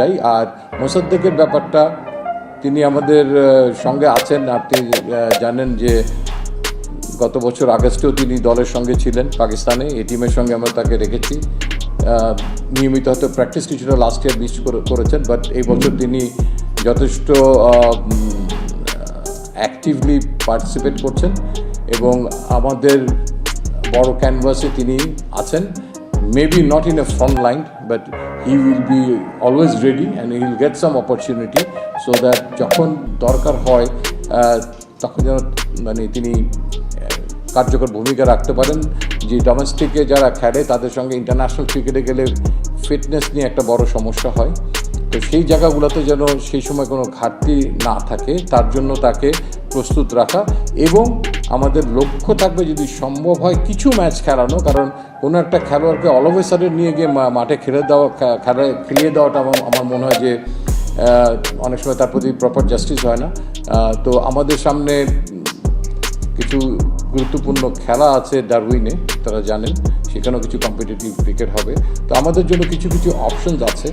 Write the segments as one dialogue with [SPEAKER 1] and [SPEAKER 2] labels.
[SPEAKER 1] চাই আর মোসাদ্দেকের ব্যাপারটা তিনি আমাদের সঙ্গে আছেন। আপনি জানেন যে গত বছর আগস্টেও তিনি দলের সঙ্গে ছিলেন পাকিস্তানে। এই টিমের সঙ্গে আমরা তাকে রেখেছি। নিয়মিত হয়তো প্র্যাকটিস কিছুটা লাস্ট ইয়ার মিস করেছেন বাট এই বছর তিনি যথেষ্ট অ্যাক্টিভলি পার্টিসিপেট করছেন এবং আমাদের বড় ক্যানভাসে তিনি আছেন। Maybe not in a front line, but he will be always ready and he will get some opportunity so that যখন দরকার হয় তখন যেন মানে তিনি কার্যকর ভূমিকা রাখতে পারেন। যে ডোমেস্টিকে যারা খেলে, তাদের সঙ্গে ইন্টারন্যাশনাল ক্রিকেটে গেলে ফিটনেস নিয়ে একটা বড় সমস্যা হয়। তো সেই জায়গাগুলোতে যেন সেই সময় কোনো ঘাটতি না থাকে, তার জন্য তাকে প্রস্তুত রাখা এবং আমাদের লক্ষ্য থাকবে যদি সম্ভব হয় কিছু ম্যাচ খেলানো, কারণ কোনো একটা খেলোয়াড়কে অলওয়েসারে নিয়ে গিয়ে মাঠে খেলে দেওয়া খেলা খেলিয়ে দেওয়াটা আমার আমার মনে হয় যে অনেক সময় তার প্রতি প্রপার জাস্টিস হয় না। তো আমাদের সামনে কিছু গুরুত্বপূর্ণ খেলা আছে ডারউইনে, তারা জানেন, সেখানেও কিছু কম্পিটিটিভ ক্রিকেট হবে। তো আমাদের জন্য কিছু কিছু অপশনস আছে।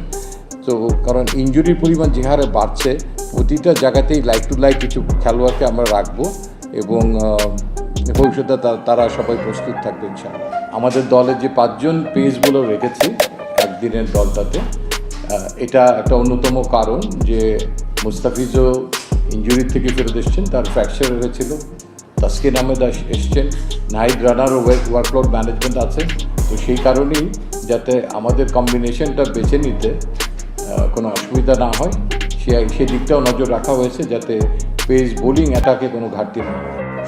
[SPEAKER 1] তো কারণ ইঞ্জুরির পরিমাণ যে হারে বাড়ছে, প্রতিটা জায়গাতেই লাইক টু লাইক কিছু খেলোয়াড়কে আমরা রাখব এবং ভবিষ্যতে তারা সবাই প্রস্তুত থাকবে আমাদের দলে যে পাঁচজন পেসগুলো রেখেছি একদিনের দলটাতে এটা একটা অন্যতম কারণ যে মুস্তাফিজও ইঞ্জুরি থেকে ফেরত এসছেন, তার ফ্র্যাকচার হয়েছিল তাসকিন আহমেদ এসছেন, নাহিদ রানারও ওয়ার্কলোড ম্যানেজমেন্ট আছে। তো সেই কারণেই যাতে আমাদের কম্বিনেশনটা বেছে নিতে কোনো অসুবিধা না হয়। সে সেই দিকটাও নজর রাখা হয়েছে যাতে পেস বোলিং অ্যাটাকে কোনো ঘাটতি না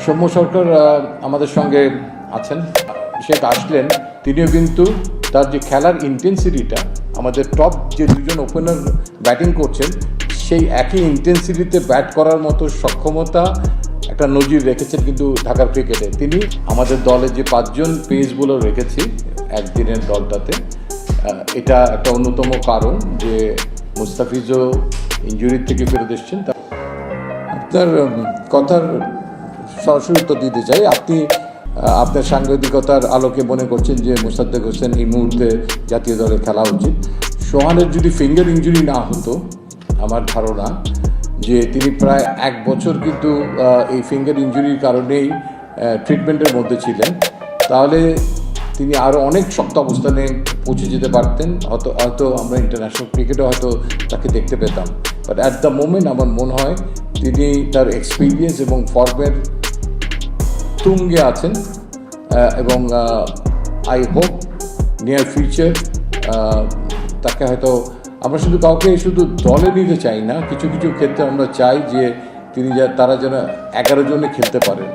[SPEAKER 1] সৌম্য সরকার আমাদের সঙ্গে আছেন। শেখ আসলেন। তিনিও কিন্তু তার যে খেলার ইন্টেন্সিটিটা আমাদের টপ যে দুজন ওপেনার ব্যাটিং করছেন, সেই একই ইন্টেন্সিটিতে ব্যাট করার মতো সক্ষমতা একটা নজির রেখেছেন কিন্তু ঢাকার ক্রিকেটে তিনি আমাদের দলে যে পাঁচজন পেসগুলো রেখেছি, একদিনের দলটাতে এটা একটা অন্যতম কারণ যে মুস্তাফিজও ইঞ্জুরির থেকে ফেরত এসছেন। তা- আপনার কথার সরাসরি উত্তর দিতে চাই। আপনি আপনার সাংবাদিকতার আলোকে মনে করছেন যে মোসাদ্দেক হোসেন এই মুহূর্তে জাতীয় দলে খেলা উচিত। সোহানের যদি ফিঙ্গার ইঞ্জুরি না হতো, আমার ধারণা যে তিনি প্রায় এক বছর কিন্তু এই ফিঙ্গার ইঞ্জুরির কারণেই ট্রিটমেন্টের মধ্যে ছিলেন। তাহলে তিনি আরও অনেক শক্ত অবস্থানে পৌঁছে যেতে পারতেন। হয়তো হয়তো আমরা ইন্টারন্যাশনাল ক্রিকেটে হয়তো তাকে দেখতে পেতাম। বাট অ্যাট দ্য মোমেন্ট আমার মনে হয় তিনি তার এক্সপিরিয়েন্স এবং ফর্মের তুঙ্গে আছেন। এবং আই হোপ নিয়ার ফিউচার তাকে হয়তো আমরা শুধু কাউকে শুধু দলে নিতে চাই না, কিছু কিছু ক্ষেত্রে আমরা চাই যে তিনি যা, তারা যেন এগারো জনে খেলতে পারেন।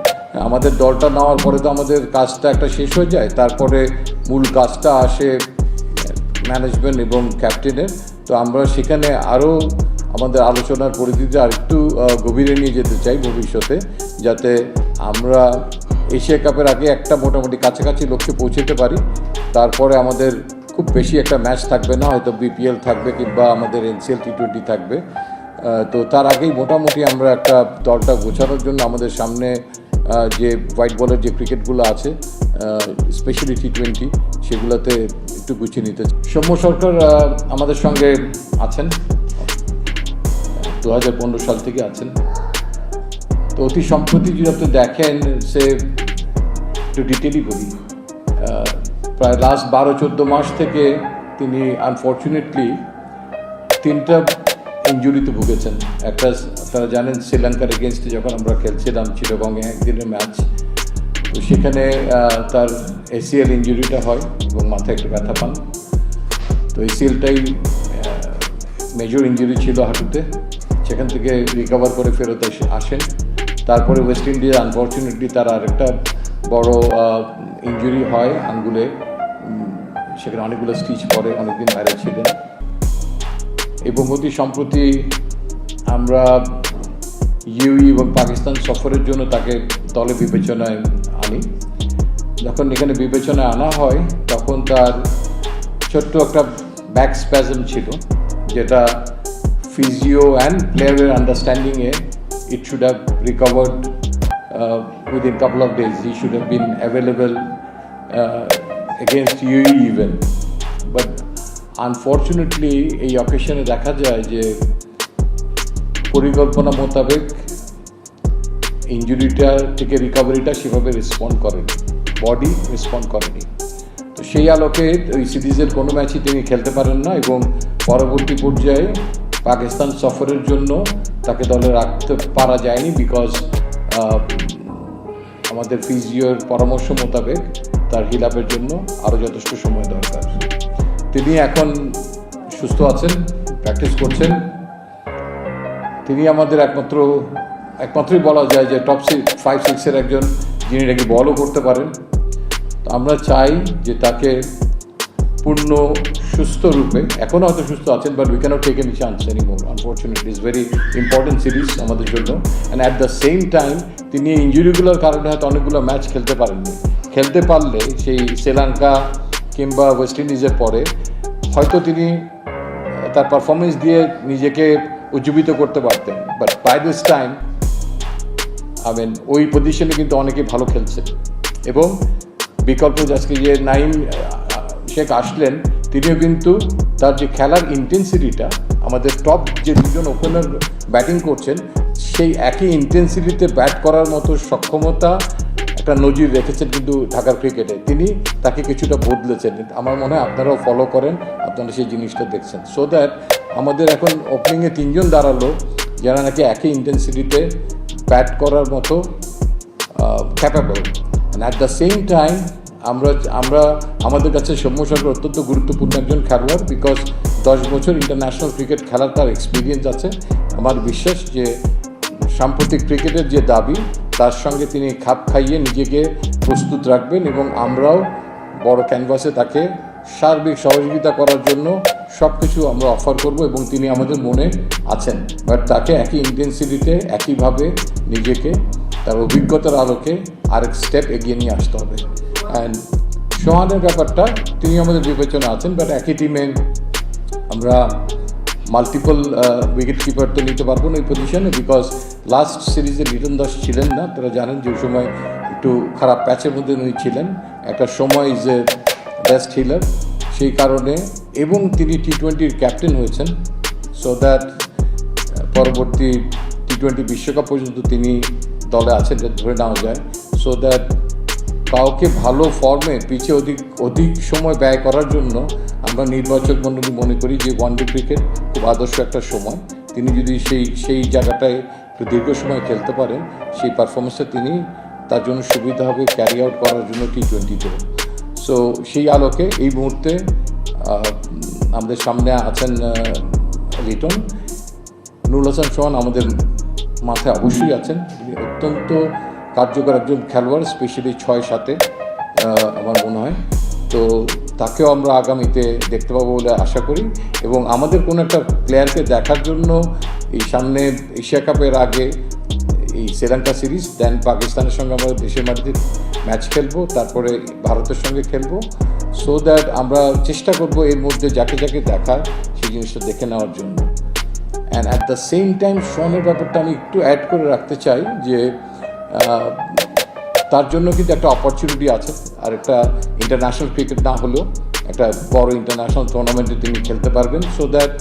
[SPEAKER 1] আমাদের দলটা নেওয়ার পরে তো আমাদের কাজটা একটা শেষ হয়ে যায়, তারপরে মূল কাজটা আসে ম্যানেজমেন্ট এবং ক্যাপ্টেনের তো আমরা সেখানে আরও আমাদের আলোচনার পরিধিতে আরেকটু গভীরে নিয়ে যেতে চাই ভবিষ্যতে, যাতে আমরা এশিয়া কাপের আগে একটা মোটামুটি কাছাকাছি লক্ষ্যে পৌঁছতে পারি। তারপরে আমাদের খুব বেশি একটা ম্যাচ থাকবে না, হয়তো বিপিএল থাকবে কিংবা আমাদের এনসিএল টি টোয়েন্টি থাকবে। তো তার আগেই মোটামুটি আমরা একটা দলটা গোছানোর জন্য আমাদের সামনে যে হোয়াইট বলের যে ক্রিকেটগুলো আছে স্পেশালি টি টোয়েন্টি সেগুলোতে একটু গুছিয়ে নিতে সৌম্য সরকার আমাদের সঙ্গে আছেন। দু হাজার পনেরো সাল থেকে আছেন। তো অতি সম্প্রতি যদি আপনি দেখেন, সে একটু ডিটেলই বলি। প্রায় লাস্ট বারো চোদ্দ মাস থেকে তিনি আনফর্চুনেটলি তিনটা ইঞ্জুরিতে ভুগেছেন। একটা আপনারা জানেন, শ্রীলঙ্কার এগেনস্টে যখন আমরা খেলছিলাম চিরবঙ্গে একদিনের ম্যাচ তো সেখানে তার এসিএল ইঞ্জুরিটা হয় এবং মাথায় একটু ব্যথা পান। তো এসিএলটাই মেজর ইঞ্জুরি ছিল হাঁটুতে। সেখান থেকে রিকভার করে ফেরত এসে আসেন। তারপরে ওয়েস্ট ইন্ডিজ আনফর্চুনেটলি তার আরেকটা বড় ইঞ্জুরি হয় আঙ্গুলে। সেখানে অনেকগুলো স্টিচ পরে, অনেকদিন বাইরে ছিলেন। এবং অতি সম্প্রতি আমরা ইউই এবং পাকিস্তান সফরের জন্য তাকে দলে বিবেচনায় আনি। যখন এখানে বিবেচনায় আনা হয়, তখন তার ছোট্ট একটা ব্যাক স্প্যাজম ছিল, যেটা ফিজিও অ্যান্ড প্লেয়ারের আন্ডারস্ট্যান্ডিংয়ে it should have recovered within couple of days he should have been available against UAE even but unfortunately এই অকেশনে দেখা যায় যে পরিকল্পনা মোতাবেক ইঞ্জুরিটা থেকে রিকভারিটা সেভাবে রেসপন্ড করেনি বডি রেসপন্ড করেনি। তো সেই আলোকে ওই সিরিজের কোনো ম্যাচই তিনি খেলতে পারেন না এবং পরবর্তী পর্যায়ে পাকিস্তান সফরের জন্য তাকে দলে রাখতে পারা যায়নি বিকজ আমাদের ফিজিওর পরামর্শ মোতাবেক তার হিলাপের জন্য আরও যথেষ্ট সময় দরকার। তিনি এখন সুস্থ আছেন প্র্যাকটিস করছেন। তিনি আমাদের একমাত্র, একমাত্রই বলা যায় যে টপ সিক্স ফাইভ সিক্সের একজন, যিনি নাকি বলও করতে পারেন। তো আমরা চাই যে তাকে পূর্ণ সুস্থ রূপে এখনও হয়তো সুস্থ আছেন but we cannot take any chance any more unfortunate is very important series আমাদের জন্য। And at the same time তিনি ইঞ্জুরিগুলোর কারণে হয়তো অনেকগুলো ম্যাচ খেলতে পারেননি। খেলতে পারলে সেই শ্রীলঙ্কা কিংবা ওয়েস্ট ইন্ডিজের পরে, হয়তো তিনি তার পারফরমেন্স দিয়ে নিজেকে উজ্জীবিত করতে পারতেন। But by this time I mean ওই পজিশনে কিন্তু অনেকে ভালো খেলছে। এবং বিকল্প আজকে যে নাইম শেখ আসলেন, তিনিও কিন্তু তার যে খেলার ইন্টেন্সিটিটা আমাদের টপ যে দুজন ওপেনার ব্যাটিং করছেন, সেই একই ইন্টেন্সিটিতে ব্যাট করার মতো সক্ষমতা একটা নজির রেখেছেন কিন্তু ঢাকার ক্রিকেটে। তিনি তাকে কিছুটা বদলেছেন। আমার মনে হয় আপনারাও ফলো করেন, আপনারা সেই জিনিসটা দেখছেন। সো দ্যাট আমাদের এখন ওপেনিংয়ে তিনজন দাঁড়াল, যারা নাকি একই ইন্টেন্সিটিতে ব্যাট করার মতো capable at the same time আমরা আমরা, আমাদের কাছে সৌম্য সরকার অত্যন্ত গুরুত্বপূর্ণ একজন খেলোয়াড় বিকজ দশ বছর ইন্টারন্যাশনাল ক্রিকেট খেলার তার এক্সপিরিয়েন্স আছে। আমার বিশ্বাস যে সাম্প্রতিক ক্রিকেটের যে দাবি তার সঙ্গে তিনি খাপ খাইয়ে নিজেকে প্রস্তুত রাখবেন এবং আমরাও বড় ক্যানভাসে তাকে সার্বিক সহযোগিতা করার জন্য সব কিছু আমরা অফার করব এবং তিনি আমাদের মনে আছেন। বাট তাকে একই ইন্টেন্সিটিতে একইভাবে নিজেকে, তার অভিজ্ঞতার আলোকে আরেক স্টেপ এগিয়ে নিয়ে আসতে হবে। অ্যান্ড সোহানের ব্যাপারটা তিনি আমাদের বিবেচনা আছেন বাট একই টিমে আমরা মাল্টিপল উইকেট কিপার তো নিতে পারব না এই পজিশনে বিকজ লাস্ট সিরিজে লিটন দাস ছিলেন না। তারা জানেন যে ওই সময় একটু খারাপ প্যাচের মধ্যে উনি ছিলেন। একটা সময় ইজ এ বেস্ট হিলার সেই কারণে এবং তিনি টি টোয়েন্টির ক্যাপ্টেন হয়েছেন। সো দ্যাট পরবর্তী টি টোয়েন্টি বিশ্বকাপ পর্যন্ত তিনি দলে আছেন ধরে নেওয়া যায়। সো দ্যাট কাউকে ভালো ফর্মে পিছিয়ে অধিক অধিক সময় ব্যয় করার জন্য আমরা নির্বাচক মণ্ডলী মনে করি যে ওয়ান ডে ক্রিকেট খুব আদর্শ একটা সময়। তিনি যদি সেই সেই জায়গাটায় দীর্ঘ সময় খেলতে পারেন সেই পারফরমেন্সটা তিনি তার জন্য সুবিধা হবে ক্যারি আউট করার জন্য টি টোয়েন্টিতে সো সেই আলোকে এই মুহূর্তে আমাদের সামনে আছেন লিটন। নুরুল হাসান সোহান আমাদের মাথায় অবশ্যই আছেন। তিনি অত্যন্ত কার্যকর একজন খেলোয়াড় স্পেশালি ছয় আহ, আমার মনে হয়। তো তাকেও আমরা আগামীতে দেখতে পাবো বলে আশা করি। এবং আমাদের কোনো একটা প্লেয়ারকে দেখার জন্য এই সামনে এশিয়া কাপের আগে এই শ্রীলঙ্কা সিরিজ দেন পাকিস্তানের সঙ্গে আমরা দেশের মাটিতে ম্যাচ খেলব, তারপরে ভারতের সঙ্গে খেলব। সো দ্যাট আমরা চেষ্টা করব এর মধ্যে যাকে যাকে দেখা সেই জিনিসটা দেখে নেওয়ার জন্য। And at the same time শনের ব্যাপারটা আমি একটু অ্যাড করে রাখতে চাই যে তার জন্য কিন্তু একটা অপরচুনিটি আছে। আর একটা ইন্টারন্যাশনাল ক্রিকেট না হলেও একটা বড় ইন্টারন্যাশনাল টুর্নামেন্টে তিনি খেলতে পারবেন। সো দ্যাট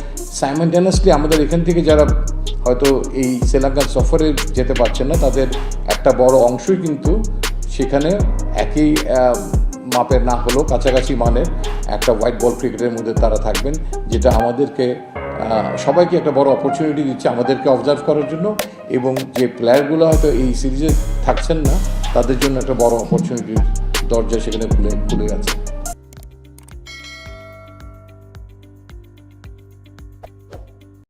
[SPEAKER 1] সাইমেন্টেনাসলি আমাদের এখান থেকে যারা হয়তো এই শ্রীলঙ্কার সফরে যেতে পারছেন না, তাদের একটা বড় অংশই কিন্তু সেখানে একই মাপের না হলেও কাছাকাছি মানের একটা হোয়াইট বল ক্রিকেটের মধ্যে তারা থাকবেন, যেটা আমাদেরকে সবাইকে একটা বড় অপরচুনিটি দিচ্ছে আমাদেরকে অবজার্ভ করার জন্য। এবং যে প্লেয়ারগুলো হয়তো এই সিরিজে থাকছেন না তাদের জন্য একটা বড় অপরচুনিটির দরজা সেখানে খুলে খুলে গেছে।